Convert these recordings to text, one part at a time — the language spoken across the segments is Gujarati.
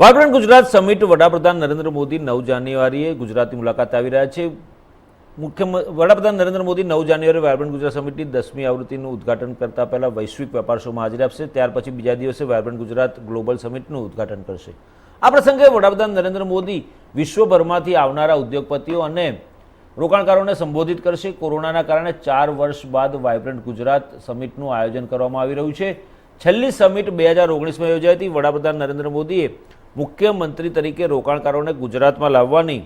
વાઇબ્રન્ટ ગુજરાત સમિટ વડાપ્રધાન નરેન્દ્ર મોદી નવ જાન્યુઆરીએ ગુજરાતની મુલાકાત આવી રહ્યા છે. મુખ્ય વડાપ્રધાન નરેન્દ્ર મોદી નવ જાન્યુઆરી વાઇબ્રન્ટ ગુજરાત સમિટની દસમી આવૃત્તિનું ઉદ્ઘાટન કરતા પહેલાં વૈશ્વિક વેપાર શોમાં હાજરી આપશે. ત્યાર પછી બીજા દિવસે વાઇબ્રન્ટ ગુજરાત ગ્લોબલ સમિટનું ઉદઘાટન કરશે. આ પ્રસંગે વડાપ્રધાન નરેન્દ્ર મોદી વિશ્વભરમાંથી આવનારા ઉદ્યોગપતિઓ અને રોકાણકારોને સંબોધિત કરશે. કોરોનાના કારણે ચાર વર્ષ બાદ વાઇબ્રન્ટ ગુજરાત સમિટનું આયોજન કરવામાં આવી રહ્યું છે. છેલ્લી સમિટ બે હજાર ઓગણીસમાં યોજાઈ હતી. વડાપ્રધાન નરેન્દ્ર મોદીએ મુખ્યમંત્રી તરીકે રોકાણકારોને ગુજરાતમાં લાવવાની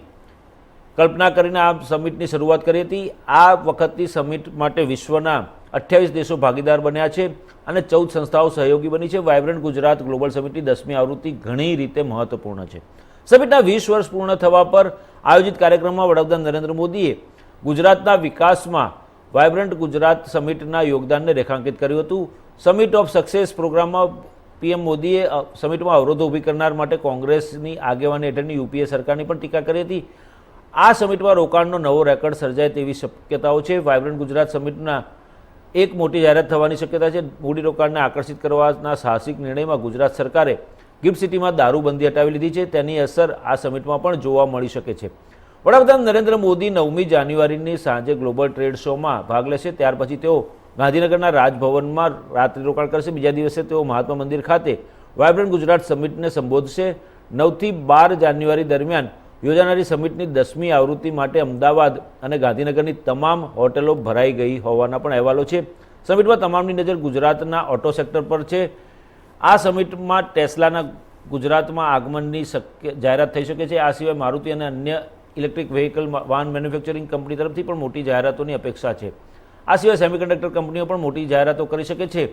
કલ્પના કરીને આ સમિટની શરૂઆત કરી હતી. આ વખતની સમિટ માટે વિશ્વના અઠ્યાવીસ દેશો ભાગીદાર બન્યા છે અને ચૌદ સંસ્થાઓ સહયોગી બની છે. વાઇબ્રન્ટ ગુજરાત ગ્લોબલ સમિટની દસમી આવૃત્તિ ઘણી રીતે મહત્વપૂર્ણ છે. સમિટના વીસ વર્ષ પૂર્ણ થવા પર આયોજિત કાર્યક્રમમાં વડાપ્રધાન નરેન્દ્ર મોદીએ ગુજરાતના વિકાસમાં વાઇબ્રન્ટ ગુજરાત સમિટના યોગદાનને રેખાંકિત કર્યું હતું. સમિટ ઓફ સક્સેસ પ્રોગ્રામમાં પીએમ મોદીએ સમિટમાં અવરોધો ઊભી કરનાર માટે કોંગ્રેસની આગેવાની હેઠળની યુપીએ સરકારની પણ ટીકા કરી હતી. આ સમિટમાં રોકાણનો નવો રેકોર્ડ સર્જાય તેવી શક્યતાઓ છે. વાઇબ્રન્ટ ગુજરાત સમિટના એક મોટી જાહેરાત થવાની શક્યતા છે. મૂડીરોકાણને આકર્ષિત કરવાના સાહસિક નિર્ણયમાં ગુજરાત સરકારે ગિફ્ટ સિટીમાં દારૂબંધી હટાવી લીધી છે. તેની અસર આ સમિટમાં પણ જોવા મળી શકે છે. વડાપ્રધાન નરેન્દ્ર મોદી નવમી જાન્યુઆરીની સાંજે ગ્લોબલ ટ્રેડ શોમાં ભાગ લેશે. ત્યાર પછી તેઓ ગાંધીનગરના રાજભવનમાં રાત્રિ રોકાણ કરશે. બીજા દિવસે તેઓ મહાત્મા મંદિર ખાતે વાયબ્રન્ટ ગુજરાત સમિટને સંબોધશે. નવથી બાર જાન્યુઆરી દરમિયાન યોજાનારી સમિટની દસમી આવૃત્તિ માટે અમદાવાદ અને ગાંધીનગરની તમામ હોટેલો ભરાઈ ગઈ હોવાના પણ અહેવાલો છે. સમિટમાં તમામની નજર ગુજરાતના ઓટો સેક્ટર પર છે. આ સમિટમાં ટેસ્લાના ગુજરાતમાં આગમનની શક્ય જાહેરાત થઈ શકે છે. આ સિવાય મારુતિ અને અન્ય ઇલેક્ટ્રિક વ્હીકલ વાહન મેન્યુફેક્ચરિંગ કંપની તરફથી પણ મોટી જાહેરાતોની અપેક્ષા છે. આ સિવાય સેમિકન્ડક્ટર કંપનીઓ પણ મોટી જાહેરાતો કરી શકે છે.